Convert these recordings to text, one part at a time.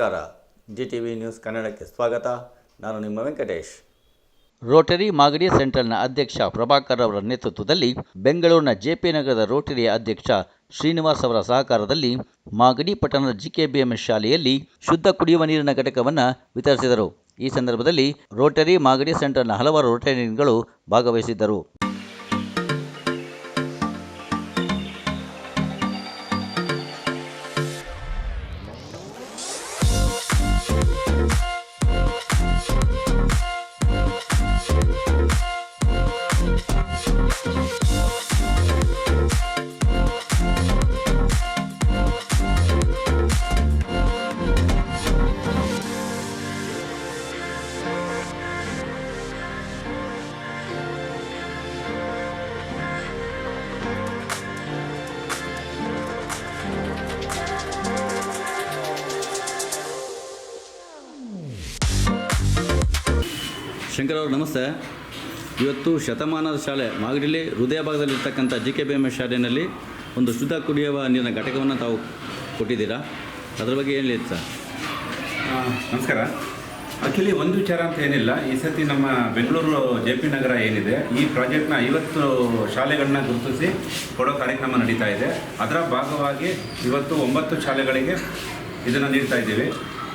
ನಮಸ್ಕಾರ. G T V news ಕನ್ನಡಕ್ಕೆ ಸ್ವಾಗತ. ನಾನು ನಿಮ್ಮ ವೆಂಕಟೇಶ್. ರೋಟರಿ ಮಾಗಡಿ ಸೆಂಟ್ರಲ್ನ ಅಧ್ಯಕ್ಷ ಪ್ರಭಾಕರ್ ಅವರ ನೇತೃತ್ವದಲ್ಲಿ ಬೆಂಗಳೂರಿನ ಜೆಪಿ ನಗರದ ರೋಟರಿ ಅಧ್ಯಕ್ಷ ಶ್ರೀನಿವಾಸ್ ಅವರ ಸಹಕಾರದಲ್ಲಿ ಮಾಗಡಿ ಪಟ್ಟಣದ ಜಿಕೆಬಿಎಂಎಸ್ ಶಾಲೆಯಲ್ಲಿ ಶುದ್ಧ ಕುಡಿಯುವ ನೀರಿನ ಘಟಕವನ್ನು ವಿತರಿಸಿದರು. ಈ ಸಂದರ್ಭದಲ್ಲಿ ರೋಟರಿ ಮಾಗಡಿ ಸೆಂಟರ್ನ ಹಲವಾರು ರೋಟರಿಯನ್ಗಳು ಭಾಗವಹಿಸಿದ್ದರು. ಶಂಕರ್ ಅವರು, ನಮಸ್ತೆ. ಇವತ್ತು ಶತಮಾನದ ಶಾಲೆ, ಮಾಗಡಿಲಿ ಹೃದಯ ಭಾಗದಲ್ಲಿರ್ತಕ್ಕಂಥ G K B M S ಶಾಲೆಯಲ್ಲಿ ಒಂದು ಶುದ್ಧ ಕುಡಿಯುವ ನೀರಿನ ಘಟಕವನ್ನು ತಾವು ಕೊಟ್ಟಿದ್ದೀರಾ? ಅದರ ಬಗ್ಗೆ ಏನು ಸರ್? ನಮಸ್ಕಾರ. ಆ್ಯಕ್ಚುಲಿ ಒಂದು ವಿಚಾರ ಅಂತ ಏನಿಲ್ಲ. ಈ ಸತಿ ನಮ್ಮ ಬೆಂಗಳೂರು ಜೆ ಪಿ ನಗರ ಏನಿದೆ, ಈ ಪ್ರಾಜೆಕ್ಟ್ನ ಐವತ್ತು ಶಾಲೆಗಳನ್ನ ಗುರುತಿಸಿ ಕೊಡೋ ಕಾರ್ಯಕ್ರಮ ನಡೀತಾ ಇದೆ. ಅದರ ಭಾಗವಾಗಿ ಇವತ್ತು ಒಂಬತ್ತು ಶಾಲೆಗಳಿಗೆ ಇದನ್ನು ನೀಡ್ತಾ ಇದ್ದೀವಿ.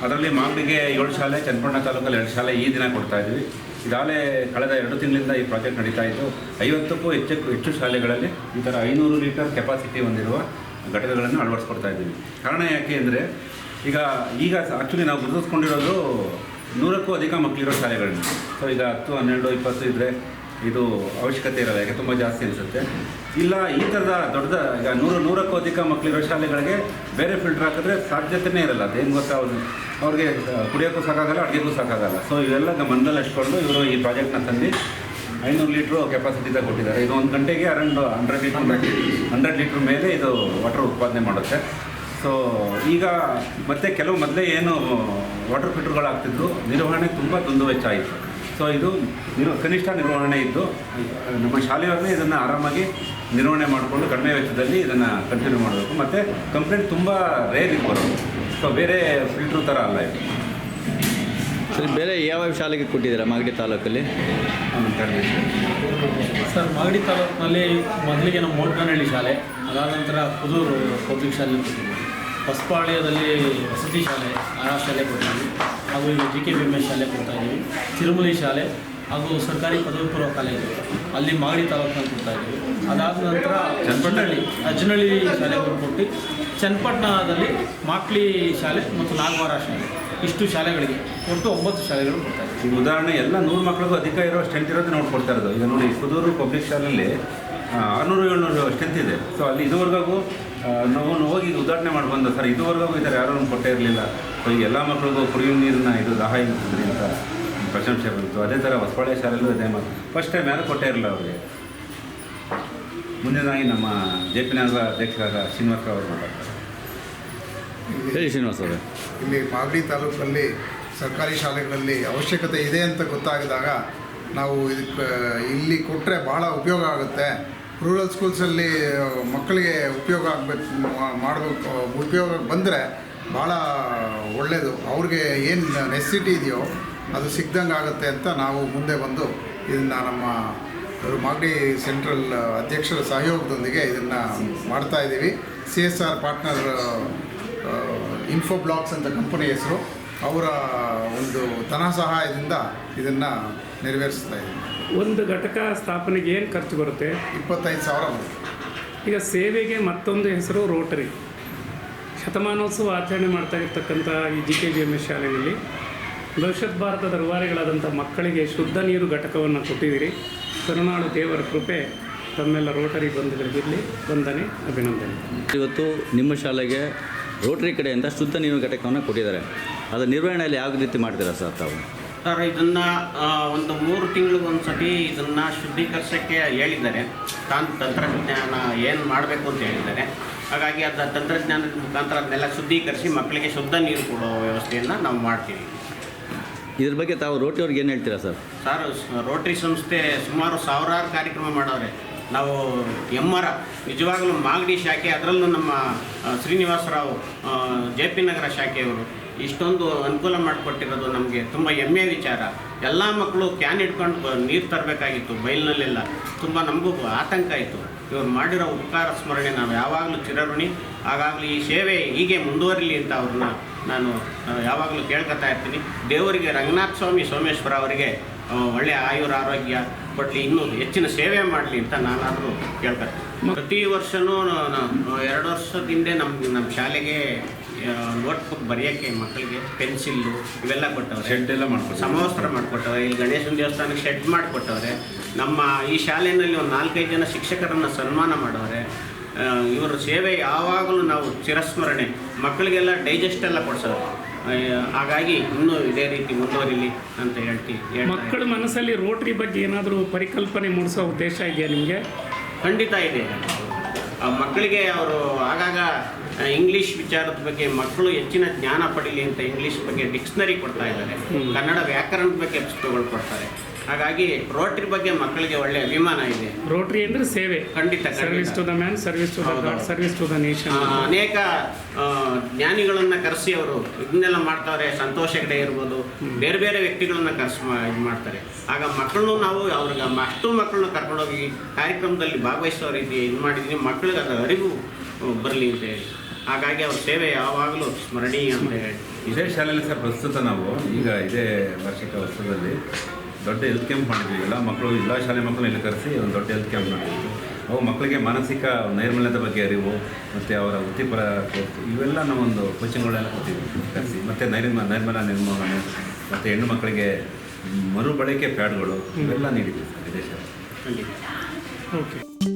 ಅದರಲ್ಲಿ ಮಾಗಡಿಗೆ ಏಳು ಶಾಲೆ ಚನ್ನಪಟ್ಟಣ ತಾಲೂಕಲ್ಲಿ ಎರಡು ಶಾಲೆ ಈ ದಿನ ಕೊಡ್ತಾ ಇದ್ದೀವಿ. ಇದಾಗಲೇ ಕಳೆದ ಎರಡು ತಿಂಗಳಿಂದ ಈ ಪ್ರಾಜೆಕ್ಟ್ ನಡೀತಾ ಇತ್ತು ಐವತ್ತಕ್ಕೂ ಹೆಚ್ಚು ಹೆಚ್ಚು ಶಾಲೆಗಳಲ್ಲಿ ಈ ಥರ ಐನೂರು ಲೀಟರ್ ಕೆಪಾಸಿಟಿ ಹೊಂದಿರುವ ಘಟಕಗಳನ್ನು ಅಳವಡಿಸ್ಕೊಡ್ತಾ ಇದ್ದೀವಿ. ಕಾರಣ ಯಾಕೆ ಅಂದರೆ, ಈಗ ಈಗ ಆ್ಯಕ್ಚುಲಿ ನಾವು ಗುರುತಿಸ್ಕೊಂಡಿರೋದು ನೂರಕ್ಕೂ ಅಧಿಕ ಮಕ್ಕಳಿರೋ ಶಾಲೆಗಳನ್ನ. ಸೊ ಈಗ ಹತ್ತು, ಹನ್ನೆರಡು, ಇಪ್ಪತ್ತು ಇದ್ದರೆ ಇದು ಅವಶ್ಯಕತೆ ಇರಲ್ಲ ಯಾಕೆ ತುಂಬ ಜಾಸ್ತಿ ಅನಿಸುತ್ತೆ. ಇಲ್ಲ ಈ ಥರದ ದೊಡ್ಡದ ಈಗ ನೂರು ನೂರಕ್ಕೂ ಅಧಿಕ ಮಕ್ಕಳಿರೋ ಶಾಲೆಗಳಿಗೆ ಬೇರೆ ಫಿಲ್ಟರ್ ಹಾಕಿದ್ರೆ ಸಾಧ್ಯತೆಯೇ ಇರಲ್ಲ. ಅದೇನು ಗೊತ್ತಾ? ಅವ್ರು ಅವ್ರಿಗೆ ಕುಡಿಯೋಕ್ಕೂ ಸಾಕಾಗಲ್ಲ ಅಡುಗೆಗೂ ಸಾಕಾಗಲ್ಲ. ಸೊ ಇವೆಲ್ಲ ಮನದಲ್ಲಿ ಹಚ್ಕೊಂಡು ಇವರು ಈ ಪ್ರಾಜೆಕ್ಟ್ನ ತಂದು ಐನೂರು ಲೀಟ್ರು ಕೆಪಾಸಿಟಿದಾಗ ಕೊಟ್ಟಿದ್ದಾರೆ. ಇದು ಒಂದು ಗಂಟೆಗೆ around hundred litre hundred litre ಮೇಲೆ ಇದು ವಾಟರ್ ಉತ್ಪಾದನೆ ಮಾಡುತ್ತೆ. ಸೊ ಈಗ ಮತ್ತೆ ಕೆಲವು ಮೊದಲೇ ಏನು ವಾಟರ್ ಫಿಲ್ಟರ್ಗಳು ಆಗ್ತಿದ್ರು ನಿರ್ವಹಣೆ ತುಂಬ ತುಂದು ವೆಚ್ಚ ಆಯಿತು. ಸೊ ಇದು ನಿರ್ ಕನಿಷ್ಠ ನಿರ್ವಹಣೆ ಇದ್ದು ನಮ್ಮ ಶಾಲೆಯವರನ್ನೇ ಇದನ್ನು ಆರಾಮಾಗಿ ನಿರ್ವಹಣೆ ಮಾಡಿಕೊಂಡು ಕಡಿಮೆ ವೆಚ್ಚದಲ್ಲಿ ಇದನ್ನು ಕಂಟಿನ್ಯೂ ಮಾಡಬೇಕು. ಮತ್ತು ಕಂಪ್ಲೇಂಟ್ ತುಂಬ ರೇರ್ ಇದು ಬರೋದು ಸೊ ಬೇರೆ ಫಿಲ್ಟ್ರ್ ಥರ ಅಲ್ಲ ಇದು. ಸರಿ ಬೇರೆ ಯಾವ ಶಾಲೆಗೆ ಕೊಟ್ಟಿದ್ದೀರಾ ಮಾಗಡಿ ತಾಲೂಕಲ್ಲಿ? ಸರ್ ಮಾಗಡಿ ತಾಲೂಕಿನಲ್ಲಿ ಮೊದಲಿಗೆ ನಮ್ಮ ಮೋಟ್ಕನಹಳ್ಳಿ ಶಾಲೆ ಅದಾದ ನಂತರ ಪುದೂರು ಪಬ್ಲಿಕ್ ಶಾಲೆ ಕೊಟ್ಟಿದ್ವಿ ಹೊಸಪಾಳ್ಯದಲ್ಲಿ ವಸತಿ ಶಾಲೆ ಆ ಶಾಲೆ ಕೊಡ್ತೀವಿ ಹಾಗೂ ಈಗ G K B M S ಶಾಲೆ ಕೊಡ್ತಾ ಇದ್ದೀವಿ. ತಿರುಮಲಿ ಶಾಲೆ ಹಾಗೂ ಸರ್ಕಾರಿ ಪದವಿ ಪೂರ್ವ ಕಾಲೇಜು ಅಲ್ಲಿ ಮಾಗಡಿ ತಾಲೂಕಿನಲ್ಲಿ ಕೊಡ್ತಾ ಇದ್ದೀವಿ. ಅದಾದ ನಂತರ ಚನ್ನಪಟ್ಟಣಹಳ್ಳಿ ಅಜ್ನಹಳ್ಳಿ ಶಾಲೆ ಕೊಟ್ಟು ಚನ್ನಪಟ್ಟಣದಲ್ಲಿ ಮಾಕ್ಲಿ ಶಾಲೆ ಮತ್ತು ನಾಗವಾರ ಶಾಲೆ. ಇಷ್ಟು ಶಾಲೆಗಳಿಗೆ ಒಟ್ಟು ಒಂಬತ್ತು ಶಾಲೆಗಳು ಈ ಈಗ ಉದಾಹರಣೆ ಎಲ್ಲ ನೂರು ಮಕ್ಕಳಿಗೂ ಅಧಿಕ ಇರೋ ಸ್ಟ್ರೆಂತ್ ಇರೋದು ನೋಡ್ಕೊಡ್ತಾ ಇರೋದು. ಈಗ ನೋಡಿ ಕುದೂರು ಪಬ್ಲಿಕ್ ಶಾಲೆಯಲ್ಲಿ ಆರುನೂರು ಏಳ್ನೂರು ಸ್ಟ್ರೆಂತ್ ಇದೆ. ಸೊ ಅಲ್ಲಿ ಇದುವರೆಗೂ ನಾವು ಹೋಗಿ ಉದ್ಘಾಟನೆ ಉದಾಹರಣೆ ಮಾಡಿ ಬಂದ ಸರ್ ಇದುವರೆಗೂ ಈ ಥರ ಯಾರೂ ಕೊಟ್ಟೇ ಇರಲಿಲ್ಲ. ಸೊ ಈಗ ಎಲ್ಲ ಮಕ್ಕಳಿಗೂ ಕುಡಿಯುವ ನೀರನ್ನ ಇದು ದಾಹ ಇರ್ತದ್ರಿ ಅಂತ ಪ್ರಶಂಸೆ ಬಂತು. ಅದೇ ಥರ ಹೊಸಪಾಳ್ಯ ಶಾಲೆಯಲ್ಲೂ ಇದೇ ಮಾತು ಫಸ್ಟ್ ಟೈಮ್ ಯಾರು ಕೊಟ್ಟೇ ಇರಲಿಲ್ಲ ಅವರಿಗೆ. ಮುಂದಿನದಾಗಿ ನಮ್ಮ ಜೆ ಪಿ ನಗರ ಅಧ್ಯಕ್ಷರಾದ ಶ್ರೀನಿವಾಸ ಅವರು ಮಾತಾಡ್ತಾರೆ. ಹೇಳಿ ಶ್ರೀನಿವಾಸ್ ಅವರೇ. ಇಲ್ಲಿ ಮಾಗಡಿ ತಾಲೂಕಲ್ಲಿ ಸರ್ಕಾರಿ ಶಾಲೆಗಳಲ್ಲಿ ಅವಶ್ಯಕತೆ ಇದೆ ಅಂತ ಗೊತ್ತಾಗಿದಾಗ ನಾವು ಇದಕ್ಕೆ ಇಲ್ಲಿ ಕೊಟ್ಟರೆ ಭಾಳ ಉಪಯೋಗ ಆಗುತ್ತೆ. ರೂರಲ್ ಸ್ಕೂಲ್ಸಲ್ಲಿ ಮಕ್ಕಳಿಗೆ ಉಪಯೋಗ ಆಗಬೇಕು ಮಾಡಬೇಕು, ಉಪಯೋಗ ಬಂದರೆ ಭಾಳ ಒಳ್ಳೆಯದು ಅವ್ರಿಗೆ ಏನು ನೆಸಿಟಿ ಇದೆಯೋ ಅದು ಸಿಗ್ದಂಗೆ ಆಗುತ್ತೆ ಅಂತ ನಾವು ಮುಂದೆ ಬಂದು ಇದನ್ನು ನಮ್ಮ ಮಾಗಡಿ ಸೆಂಟ್ರಲ್ ಅಧ್ಯಕ್ಷರ ಸಹಯೋಗದೊಂದಿಗೆ ಇದನ್ನು ಮಾಡ್ತಾಯಿದ್ದೀವಿ C S R partner info blogs ಅಂತ ಕಂಪನಿ ಹೆಸರು. ಅವರ ಒಂದು ಧನ ಸಹಾಯದಿಂದ ಇದನ್ನು ನೆರವೇರಿಸ್ತಾ ಇದ್ದೀವಿ ಒಂದು ಘಟಕ ಸ್ಥಾಪನೆಗೆ ಏನು ಖರ್ಚು ಬರುತ್ತೆ? ಇಪ್ಪತ್ತೈದು ಸಾವಿರ ಬರುತ್ತೆ. ಈಗ ಸೇವೆಗೆ ಮತ್ತೊಂದು ಹೆಸರು ರೋಟರಿ. ಶತಮಾನೋತ್ಸವ ಆಚರಣೆ ಮಾಡ್ತಾ ಇರ್ತಕ್ಕಂಥ ಈ G K G M S ಶಾಲೆಯಲ್ಲಿ ಭವಿಷ್ಯತ್ ಭಾರತದ ರೂವಾರಿಗಳಾದಂಥ ಮಕ್ಕಳಿಗೆ ಶುದ್ಧ ನೀರು ಘಟಕವನ್ನು ಕೊಟ್ಟಿದ್ದೀರಿ. ಕರುನಾಡು ದೇವರ ಕೃಪೆ ತಮ್ಮೆಲ್ಲ ರೋಟರಿ ಬಂಧುಗಳಿಗಿರಲಿ ವಂದನೆ ಅಭಿನಂದನೆ. ಇವತ್ತು ನಿಮ್ಮ ಶಾಲೆಗೆ ರೋಟರಿ ಕಡೆಯಿಂದ ಶುದ್ಧ ನೀರು ಘಟಕವನ್ನು ಕೊಟ್ಟಿದ್ದಾರೆ. ಅದರ ನಿರ್ವಹಣೆಯಲ್ಲಿ ಯಾವ ರೀತಿ ಮಾಡ್ತೀರಾ ಸರ್ ತಾವು? ಸರ್ ಇದನ್ನು ಒಂದು ಮೂರು ತಿಂಗಳಿಗೆ ಒಂದು ಸತಿ ಇದನ್ನು ಶುದ್ಧೀಕರಿಸೋಕ್ಕೆ ಹೇಳಿದ್ದಾರೆ. ತಾನು ತಂತ್ರಜ್ಞಾನ ಏನು ಮಾಡಬೇಕು ಅಂತ ಹೇಳಿದ್ದಾರೆ. ಹಾಗಾಗಿ ಅದು ತಂತ್ರಜ್ಞಾನದ ಮುಖಾಂತರ ಅದನ್ನೆಲ್ಲ ಶುದ್ಧೀಕರಿಸಿ ಮಕ್ಕಳಿಗೆ ಶುದ್ಧ ನೀರು ಕೊಡೋ ವ್ಯವಸ್ಥೆಯನ್ನು ನಾವು ಮಾಡ್ತೀವಿ. ಇದ್ರ ಬಗ್ಗೆ ತಾವು ರೋಟಿ ಅವ್ರಿಗೆ ಏನು ಹೇಳ್ತೀರಾ ಸರ್? ಸರ್ ರೋಟ್ರಿ ಸಂಸ್ಥೆ ಸುಮಾರು ಸಾವಿರಾರು ಕಾರ್ಯಕ್ರಮ ಮಾಡವ್ರೆ. ನಾವು ಎಮ್ಮರ ನಿಜವಾಗಲೂ ಮಾಗಡಿ ಶಾಖೆ ಅದರಲ್ಲೂ ನಮ್ಮ ಶ್ರೀನಿವಾಸರಾವ್ ಜೆ ಪಿ ನಗರ ಶಾಖೆಯವರು. ಇಷ್ಟೊಂದು ಅನುಕೂಲ ಮಾಡಿಕೊಟ್ಟಿರೋದು ನಮಗೆ ತುಂಬ ಹೆಮ್ಮೆಯ ವಿಚಾರ. ಎಲ್ಲ ಮಕ್ಕಳು ಕ್ಯಾನ್ ಇಟ್ಕೊಂಡು ನೀರು ತರಬೇಕಾಗಿತ್ತು ಬೈಲ್ನಲ್ಲೆಲ್ಲ ತುಂಬ ನಮಗೂ ಆತಂಕ ಆಯಿತು. ಇವ್ರು ಮಾಡಿರೋ ಉಪಕಾರ ಸ್ಮರಣೆ ನಾವು ಯಾವಾಗಲೂ ಚಿರಋಣಿ. ಹಾಗಾಗಲಿ ಈ ಸೇವೆ ಹೀಗೆ ಮುಂದುವರಿಲಿ ಅಂತ ಅವ್ರನ್ನ ನಾನು ಯಾವಾಗಲೂ ಕೇಳ್ಕೊತಾ ಇರ್ತೀನಿ. ದೇವರಿಗೆ ರಂಗನಾಥ ಸ್ವಾಮಿ ಸೋಮೇಶ್ವರ ಅವರಿಗೆ ಒಳ್ಳೆಯ ಆಯುರ ಆರೋಗ್ಯ ಕೊಡಲಿ, ಇನ್ನೂ ಹೆಚ್ಚಿನ ಸೇವೆ ಮಾಡಲಿ ಅಂತ ನಾನಾದರೂ ಕೇಳ್ಕೊತೀನಿ. ಪ್ರತಿ ವರ್ಷವೂ ಎರಡು ವರ್ಷದ ಹಿಂದೆ ನಮ್ಮ ನಮ್ಮ ಶಾಲೆಗೆ ನೋಟ್ಬುಕ್ ಬರೆಯೋಕ್ಕೆ ಮಕ್ಕಳಿಗೆ ಪೆನ್ಸಿಲ್ಲು ಇವೆಲ್ಲ ಕೊಟ್ಟವ್ರೆ. ಶೆಡ್ ಎಲ್ಲ ಮಾಡ್ಕೊಡ್ತಾರೆ. ಸಮವಸ್ತ್ರ ಮಾಡಿಕೊಟ್ಟವ್ರೆ. ಇಲ್ಲಿ ಗಣೇಶನ ದೇವಸ್ಥಾನಕ್ಕೆ ಶೆಡ್ ಮಾಡಿಕೊಟ್ಟವ್ರೆ. ನಮ್ಮ ಈ ಶಾಲೆಯಲ್ಲಿ ಒಂದು ನಾಲ್ಕೈದು ಜನ ಶಿಕ್ಷಕರನ್ನು ಸನ್ಮಾನ ಮಾಡವ್ರೆ ಇವರ ಸೇವೆ ಯಾವಾಗಲೂ ನಾವು ಚಿರಸ್ಮರಣೆ. ಮಕ್ಕಳಿಗೆಲ್ಲ ಡೈಜೆಸ್ಟ್ ಎಲ್ಲ ಕೊಡ್ಸೋರು. ಹಾಗಾಗಿ ಇನ್ನೂ ಇದೇ ರೀತಿ ಮುಂದುವರಿಲಿ ಅಂತ ಹೇಳ್ತೀವಿ ಹೇಳ್ತಾ ಮಕ್ಕಳ ಮನಸ್ಸಲ್ಲಿ ರೋಟ್ರಿ ಬಗ್ಗೆ ಏನಾದರೂ ಪರಿಕಲ್ಪನೆ ಮೂಡಿಸೋ ಉದ್ದೇಶ ಇದೆಯಾ ನಿಮಗೆ? ಖಂಡಿತ ಇದೆ. ಮಕ್ಕಳಿಗೆ ಅವರು ಆಗಾಗ ಇಂಗ್ಲೀಷ್ ವಿಚಾರದ ಬಗ್ಗೆ ಮಕ್ಕಳು ಹೆಚ್ಚಿನ ಜ್ಞಾನ ಪಡೀಲಿ ಅಂತ ಇಂಗ್ಲೀಷ್ ಬಗ್ಗೆ ಡಿಕ್ಷನರಿ ಕೊಡ್ತಾ ಇದ್ದಾರೆ. ಕನ್ನಡ ವ್ಯಾಕರಣದ ಬಗ್ಗೆ ಪುಸ್ತಕಗಳು ಕೊಡ್ತಾರೆ. ಹಾಗಾಗಿ ರೋಟ್ರಿ ಬಗ್ಗೆ ಮಕ್ಕಳಿಗೆ ಒಳ್ಳೆ ಅಭಿಮಾನ ಇದೆ. ರೋಟ್ರಿ ಅಂದರೆ ಸೇವೆ. ಖಂಡಿತ service to the man service to the god service to the nation ಅನೇಕ ಜ್ಞಾನಿಗಳನ್ನು ಕರೆಸಿ ಅವರು ಇದನ್ನೆಲ್ಲ ಮಾಡ್ತಾರೆ ಸಂತೋಷ ಕಡೆ ಇರ್ಬೋದು. ಬೇರೆ ಬೇರೆ ವ್ಯಕ್ತಿಗಳನ್ನ ಕರೆಸಿ ಇದು ಮಾಡ್ತಾರೆ. ಆಗ ಮಕ್ಕಳನ್ನು ನಾವು ಅವ್ರಿಗೆ ಅಷ್ಟು ಮಕ್ಕಳನ್ನ ಕರ್ಕೊಂಡೋಗಿ ಕಾರ್ಯಕ್ರಮದಲ್ಲಿ ಭಾಗವಹಿಸೋ ರೀತಿ ಇದು ಮಾಡಿದ್ವಿ ಮಕ್ಕಳಿಗೆ ಅದರ ಅರಿವು ಬರಲಿ ಅಂತ ಹೇಳಿ. ಹಾಗಾಗಿ ಅವ್ರ ಸೇವೆ ಯಾವಾಗಲೂ ಸ್ಮರಣೀಯ ಅಂತ ಹೇಳಿ. ಇದೇ ಶಾಲೆಯಲ್ಲಿ ಸರ್ ಪ್ರಸ್ತುತ ನಾವು ಈಗ ಇದೇ ವಾರ್ಷಿಕ ಉತ್ಸವದಲ್ಲಿ ದೊಡ್ಡ ಹೆಲ್ತ್ ಕ್ಯಾಂಪ್ ಮಾಡಿದ್ವಿ. ಎಲ್ಲ ಮಕ್ಕಳು ಎಲ್ಲ ಶಾಲೆ ಮಕ್ಕಳು ಇಲ್ಲಿ ಕರೆಸಿ ಒಂದು ದೊಡ್ಡ ಹೆಲ್ತ್ ಕ್ಯಾಂಪ್ ಮಾಡಿದ್ವಿ. ಅವು ಮಕ್ಕಳಿಗೆ ಮಾನಸಿಕ ನೈರ್ಮಲ್ಯದ ಬಗ್ಗೆ ಅರಿವು, ಮತ್ತು ಅವರ ವೃತ್ತಿಪರ ಇವೆಲ್ಲ ನಾವೊಂದು ಕೋಚಿಂಗ್ಗಳೆಲ್ಲ ಕೊಟ್ಟಿದ್ವಿ. ಕರೆಸಿ, ಮತ್ತು ನೈರ್ಮ, ನೈರ್ಮಲ್ಯ ನಿರ್ಮೂಲನೆ, ಮತ್ತು ಹೆಣ್ಣು ಮಕ್ಕಳಿಗೆ ಮರುಬಳಕೆ ಪ್ಯಾಡ್ಗಳು ಇವೆಲ್ಲ ನೀಡಿದ್ವಿ ಖಂಡಿತ. ಓಕೆ.